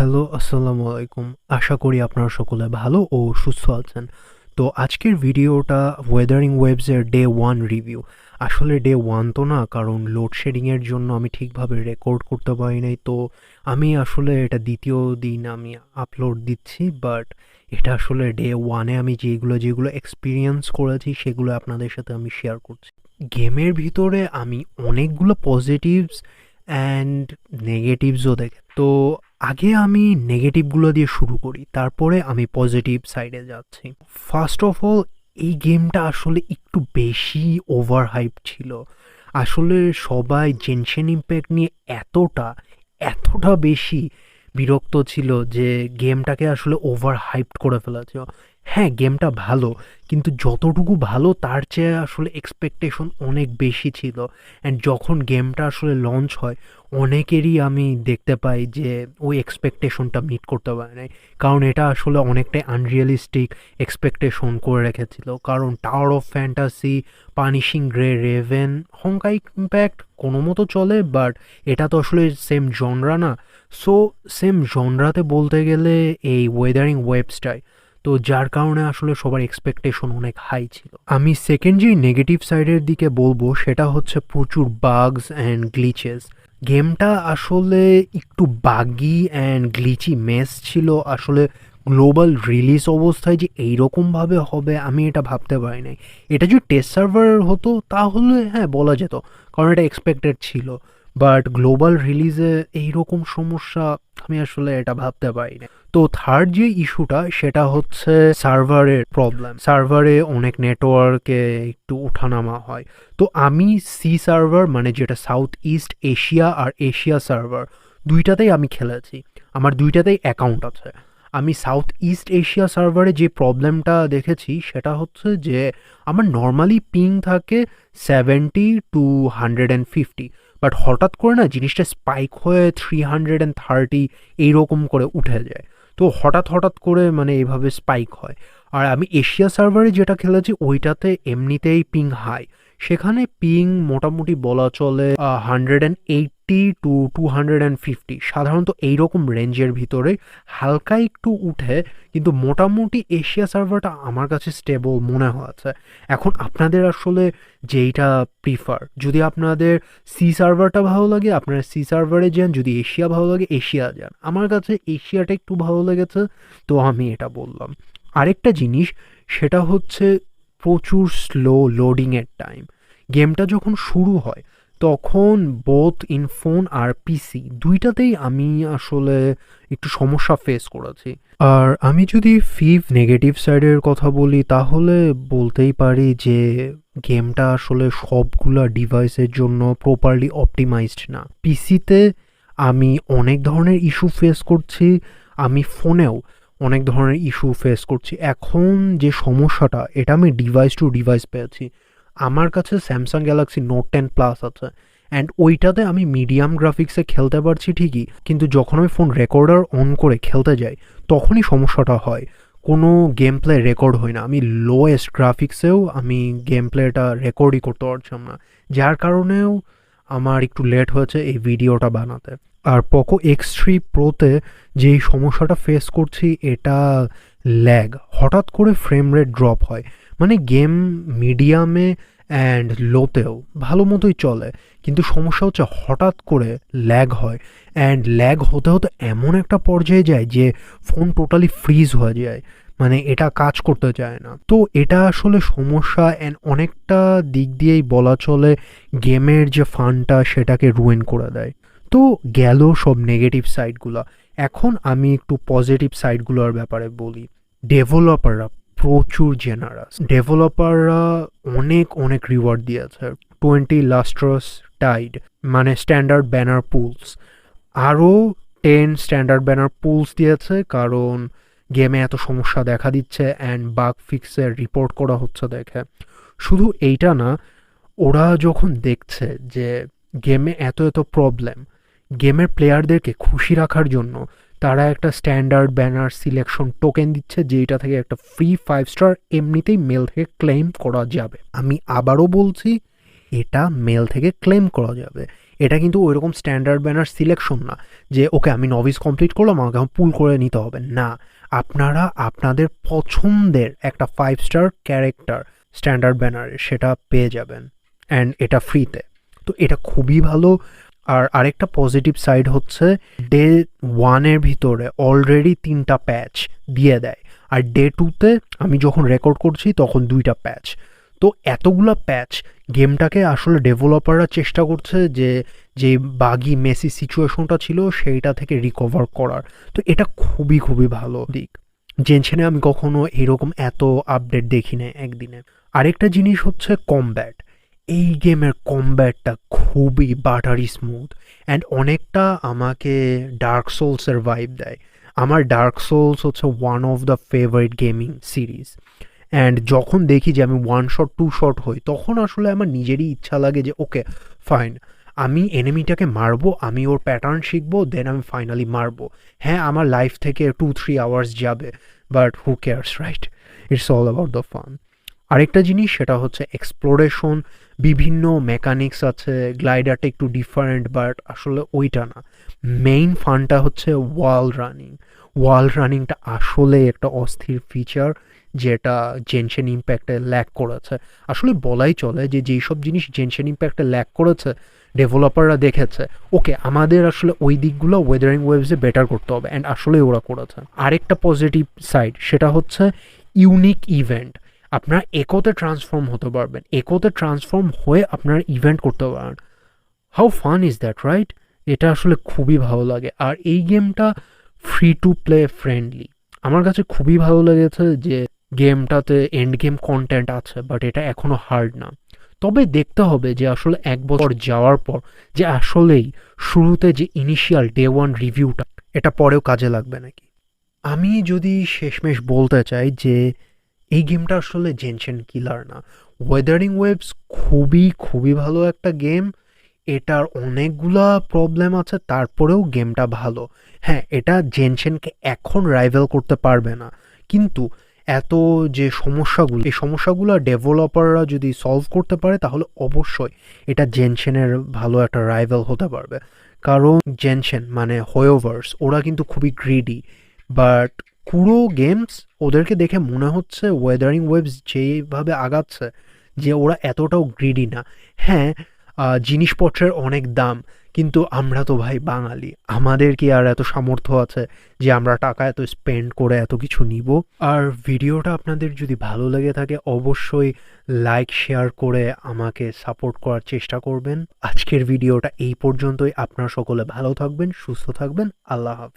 Hello, আসসালামু আলাইকুম। আশা করি আপনারা সকলে ভালো ও সুস্থ আছেন। তো আজকের ভিডিওটা ওয়েদারিং ওয়েবসের ডে ওয়ান রিভিউ আসলে ডে ওয়ান তো না, কারণ লোডশেডিংয়ের জন্য আমি ঠিকভাবে রেকর্ড করতে পারি নাই। তো আমি আসলে এটা দ্বিতীয় দিন আমি আপলোড দিচ্ছি বাট এটা আসলে ডে ওয়ানে আমি যেগুলো যেগুলো এক্সপিরিয়েন্স করেছি, সেগুলো আপনাদের সাথে আমি শেয়ার করছি। গেমের ভিতরে আমি অনেকগুলো পজিটিভস অ্যান্ড নেগেটিভসও দেখে। তো আগে আমি নেগেটিভগুলো দিয়ে শুরু করি, তারপরে আমি পজিটিভ সাইডে যাচ্ছি। ফার্স্ট অফ অল এই গেমটা আসলে একটু বেশি ওভার হাইপ ছিল। আসলে সবাই জেনশন ইম্প্যাক্ট নিয়ে এতটা এতটা বেশি বিরক্ত ছিল যে গেমটাকে আসলে ওভার হাইপড করে ফেলেছে। হ্যাঁ গেমটা ভালো, কিন্তু যতটুকু ভালো তার চেয়ে আসলে এক্সপেকটেশন অনেক বেশি ছিল। অ্যান্ড যখন গেমটা আসলে লঞ্চ হয়, অনেকেরই আমি দেখতে পাই যে ওই এক্সপেকটেশনটা মিট করতে পারে নাই। কারণ এটা আসলে অনেকটাই আনরিয়ালিস্টিক এক্সপেকটেশন করে রেখেছিল। কারণ Tower of Fantasy Punishing Gray Raven Honkai Impact কোনো মতো চলে বাট এটা তো আসলে সেম জনরা না। সো সেম জনরাতে বলতে গেলে এই ওয়েদারিং ওয়েবসটাই তো যার কারণে আসলে সবার এক্সপেকটেশন অনেক হাই ছিল। আমি সেকেন্ড যে নেগেটিভ সাইডের দিকে বলব, সেটা হচ্ছে প্রচুর বাগস অ্যান্ড গ্লিচেস গেমটা আসলে একটু বাগি অ্যান্ড গ্লিচি মেস ছিল। আসলে গ্লোবাল রিলিজ অবস্থায় যে এইরকমভাবে হবে, আমি এটা ভাবতে পারি নাই। এটা যদি টেস্ট সার্ভার হতো, তাহলে হ্যাঁ বলা যেত। কারণ এটা এক্সপেক্টেড ছিল। বাট গ্লোবাল রিলিজে এইরকম সমস্যা আমি আসলে এটা ভাবতে পারি না তো থার্ড যে ইস্যুটা সেটা হচ্ছে সার্ভারের প্রবলেম সার্ভারে অনেক নেটওয়ার্কে একটু ওঠানামা হয়। তো আমি সি সার্ভার মানে যেটা সাউথ ইস্ট এশিয়া আর এশিয়া সার্ভার দুইটাতেই আমি খেলেছি। আমার দুইটাতেই অ্যাকাউন্ট আছে। আমি সাউথ ইস্ট এশিয়া সার্ভারে যে প্রবলেমটা দেখেছি, সেটা হচ্ছে যে, আমার নর্মালি পিং থাকে seventy to hundred and fifty but হঠাৎ করে না জিনিসটা স্পাইক হয়ে থ্রি হান্ড্রেড অ্যান্ড থার্টি এইরকম করে উঠে যায়। তো হঠাৎ হঠাৎ করে মানে এভাবে স্পাইক হয়। আর আমি এশিয়া সার্ভারে যেটা খেলেছি, ওইটাতে এমনিতেই পিং হাই সেখানে পিং মোটামুটি বলা চলে hundred and eighty to two hundred and fifty সাধারণত এইরকম রেঞ্জের ভিতরে হালকা একটু উঠে, কিন্তু মোটামুটি এশিয়া সার্ভারটা আমার কাছে স্টেবল মনে হয়েছে। এখন আপনাদের আসলে যেইটা প্রিফার যদি আপনাদের সি সার্ভারটা ভালো লাগে, আপনারা সি সার্ভারে যান, যদি এশিয়া ভালো লাগে এশিয়া যান। আমার কাছে এশিয়াটা একটু ভালো লেগেছে, তো আমি এটা বললাম। আরেকটা জিনিস, সেটা হচ্ছে প্রচুর স্লো লোডিংয়ের টাইম গেমটা যখন শুরু হয় তখন বোথ ইন ফোন আর পিসি দুইটাতেই আমি আসলে একটু সমস্যা ফেস করেছি। আর আমি যদি ফিভ নেগেটিভ সাইডের কথা বলি, তাহলে বলতেই পারি যে গেমটা আসলে সবগুলা ডিভাইসের জন্য প্রপারলি অপটিমাইজড না। পিসিতে আমি অনেক ধরনের ইস্যু ফেস করছি, আমি ফোনেও অনেক ধরনের ইস্যু ফেস করছি। এখন যে সমস্যাটা, এটা আমি ডিভাইস টু ডিভাইস পেয়েছি। আমার কাছে Samsung Galaxy Note ten plus আছে। অ্যান্ড ওইটাতে আমি মিডিয়াম গ্রাফিক্সে খেলতে পারছি ঠিকই, কিন্তু যখন আমি ফোন রেকর্ডার অন করে খেলতে যাই, তখনই সমস্যাটা হয়। কোনো গেম প্লে রেকর্ড হয় না। আমি লোয়েস্ট গ্রাফিক্সেও আমি গেম প্লেটা রেকর্ডই করতে পারছিলাম না। যার কারণেও আমার একটু লেট হয়েছে এই ভিডিওটা বানাতে। আর পোকো এক্স থ্রি প্রোতে যেই সমস্যাটা ফেস করছি, এটা ল্যাগ হঠাৎ করে ফ্রেম রেট ড্রপ হয়। মানে গেম মিডিয়ামে অ্যান্ড লোতেও ভালো মতোই চলে। কিন্তু সমস্যা হচ্ছে হঠাৎ করে ল্যাগ হয়। অ্যান্ড ল্যাগ হতে হতে এমন একটা পর্যায়ে যায় যে ফোন টোটালি ফ্রিজ হয়ে যায়। মানে এটা কাজ করতে চায় না। তো এটা আসলে সমস্যা অ্যান্ড অনেকটা দিক দিয়েই বলা চলে গেমের যে ফানটা সেটাকে রুয়েন করে দেয়। তো গেল সব নেগেটিভ সাইডগুলো এখন আমি একটু পজিটিভ সাইডগুলোর ব্যাপারে বলি। ডেভেলপাররা প্রচুর জেনারাস ডেভেলপাররা অনেক অনেক রিওয়ার্ড দিয়েছে। টোয়েন্টি লাস্ট্রাস টাইড মানে স্ট্যান্ডার্ড ব্যানার পুলস আরও টেন স্ট্যান্ডার্ড ব্যানার পুলস দিয়েছে, কারণ গেমে এত সমস্যা দেখা দিচ্ছে অ্যান্ড বাগ ফিক্সের রিপোর্ট করা হচ্ছে দেখে। শুধু এইটা না, ওরা যখন দেখছে যে গেমে এত এত প্রবলেম গেমের প্লেয়ারদেরকে খুশি রাখার জন্য তারা একটা স্ট্যান্ডার্ড ব্যানার সিলেকশন টোকেন দিচ্ছে যেটা থেকে একটা ফ্রি ফাইভ স্টার এমনিতেই মেল থেকে ক্লেম করা যাবে। আমি আবারও বলছি, এটা মেল থেকে ক্লেম করা যাবে। এটা কিন্তু ওইরকম স্ট্যান্ডার্ড ব্যানার সিলেকশন না, যে, ওকে, আমি নভিস কমপ্লিট করলাম, আমাকে এখন পুল করে নিতে হবে। না, আপনারা আপনাদের পছন্দের একটা ফাইভ স্টার ক্যারেক্টার স্ট্যান্ডার্ড ব্যানারে সেটা পেয়ে যাবেন অ্যান্ড এটা ফ্রিতে তো এটা খুবই ভালো আর আরেকটা পজিটিভ সাইড হচ্ছে ডে ওয়ানের ভিতরে অলরেডি তিনটা প্যাচ দিয়ে দেয়। আর ডে টুতে আমি যখন রেকর্ড করছি, তখন দুইটা প্যাচ তো এতগুলো প্যাচ গেমটাকে আসলে ডেভেলপাররা চেষ্টা করছে যে যে বাগি মেসি সিচুয়েশনটা ছিল, সেইটা থেকে রিকভার করার। তো এটা খুবই খুবই ভালো দিক। জেনশনে আমি কখনো এরকম এত আপডেট দেখি না একদিনে। আরেকটা জিনিস হচ্ছে কমব্যাট এই গেমের কমব্যাটটা খুবই বাটারি স্মুথ অ্যান্ড অনেকটা আমাকে ডার্ক সোলসের ভাইব দেয়। আমার ডার্ক সোলস হচ্ছে one of the favourite gaming series and যখন দেখি যে আমি ওয়ান শট টু শট হই, তখন আসলে আমার নিজেরই ইচ্ছা লাগে যে ওকে ফাইন আমি এনিমিটাকে মারবো, আমি ওর প্যাটার্ন শিখব দেন আমি ফাইনালি মারবো। হ্যাঁ আমার লাইফ থেকে টু থ্রি আওয়ার্স যাবে but who cares right it's all about the fun আরেকটা জিনিস সেটা হচ্ছে এক্সপ্লোরেশন বিভিন্ন মেকানিক্স আছে গ্লাইডারটা একটু ডিফারেন্ট বাট আসলে ওইটা না। মেইন ফানটা হচ্ছে ওয়াল রানিং ওয়াল রানিংটা আসলে একটা অস্থির ফিচার যেটা জেনশন ইম্প্যাক্টে ল্যাক করেছে। আসলে বলাই চলে যে যেই সব জিনিস জেনশন ইম্প্যাক্টে ল্যাক করেছে ডেভেলপাররা দেখেছে ওকে আমাদের আসলে ওই দিকগুলো ওয়েদারিং ওয়েবসে বেটার করতে হবে অ্যান্ড আসলে ওরা করেছে। আরেকটা পজিটিভ সাইড সেটা হচ্ছে ইউনিক ইভেন্ট আপনারা একোতে ট্রান্সফর্ম হতে পারবেন, একোতে ট্রান্সফর্ম হয়ে আপনার ইভেন্ট করতে পারেন how fun is that right এটা আসলে খুবই ভালো লাগে। আর এই গেমটা ফ্রি টু প্লে ফ্রেন্ডলি আমার কাছে খুবই ভালো লেগেছে যে গেমটাতে এন্ড গেম কন্টেন্ট আছে বাট এটা এখনও হার্ড না। তবে দেখতে হবে যে আসলে এক বছর যাওয়ার পর যে আসলেই শুরুতে যে ইনিশিয়াল ডে ওয়ান রিভিউটা এটা পরেও কাজে লাগবে নাকি? আমি যদি শেষমেশ বলতে চাই যে এই গেমটা আসলে জেনশন কিলার না। ওয়েদারিং ওয়েবস খুবই খুবই ভালো একটা গেম। এটার অনেকগুলা প্রবলেম আছে, তারপরেও গেমটা ভালো। হ্যাঁ এটা জেনশনকে এখন রাইভেল করতে পারবে না। কিন্তু এত যে সমস্যাগুলো, এই সমস্যাগুলো ডেভেলপাররা যদি সলভ করতে পারে, তাহলে অবশ্যই এটা জেনশনের ভালো একটা রাইভেল হতে পারবে। কারণ জেনশন মানে হোয়োভার্স ওরা কিন্তু খুবই গ্রিডি বাট পুরো গেমস ওদেরকে দেখে মনে হচ্ছে ওয়েদারিং ওয়েবস যেভাবে আগাচ্ছে, যে ওরা এতটাও গ্রিডি না। হ্যাঁ জিনিসপত্রের অনেক দাম, কিন্তু আমরা তো ভাই বাঙালি। আমাদের কি আর এত সামর্থ্য আছে যে আমরা টাকা এত স্পেন্ড করে এত কিছু নিব? আর ভিডিওটা আপনাদের যদি ভালো লেগে থাকে, অবশ্যই লাইক শেয়ার করে আমাকে সাপোর্ট করার চেষ্টা করবেন। আজকের ভিডিওটা এই পর্যন্তই। আপনারা সকলে ভালো থাকবেন, সুস্থ থাকবেন। আল্লাহ হাফেজ।